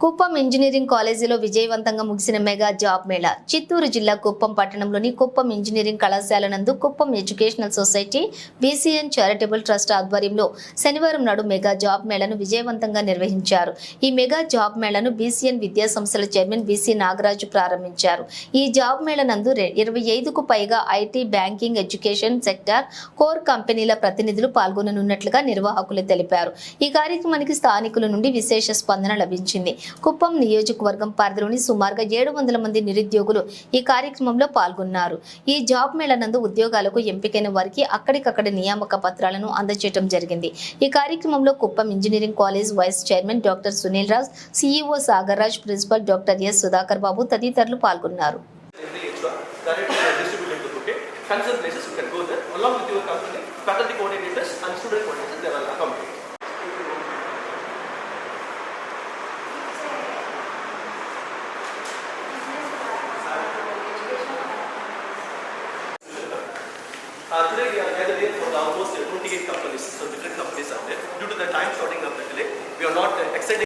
Kuppam engineering కాలేజీలో విజయవంతంగా ముగిసిన మెగా జాబ్ మేళా. చిత్తూరు జిల్లా కుప్పం పట్టణంలోని కుప్పం ఇంజనీరింగ్ కళాశాల నందు Kuppam educational society BCN charitable trust ఆధ్వర్యంలో శనివారం నాడు మెగా జాబ్ మేళాను విజయవంతంగా నిర్వహించారు. ఈ మెగా జాబ్ మేళాను బీసీఎన్ విద్యా సంస్థల చైర్మన్ బీసీ నాగరాజు ప్రారంభించారు. ఈ జాబ్ మేళ నందు ఇరవై ఐదుకు పైగా IT banking education sector core కంపెనీల ప్రతినిధులు పాల్గొననున్నట్లుగా నిర్వాహకులు తెలిపారు. ఈ కార్యక్రమానికి స్థానికుల నుండి విశేష స్పందన లభించింది. కుప్పం నియోజకవర్గం పరిధిలోని సుమారుగా ఏడు వందల మంది నిరుద్యోగులు ఈ కార్యక్రమంలో పాల్గొన్నారు. ఈ జాబ్ మేళ నందు ఉద్యోగాలకు ఎంపికైన వారికి అక్కడికక్కడ నియామక పత్రాలను అందజేయడం జరిగింది. ఈ కార్యక్రమంలో Kuppam engineering college vice chairman doctor Sunil Raj CEO Sagar Raj principal doctor S Sudhakar Babu తదితరులు పాల్గొన్నారు. Places you can go there. Along with your company faculty coordinators and Uh, today we are gathered here for the almost uh, 28 companies, so different companies are there. Due to the time shortening of the delay, we are not extending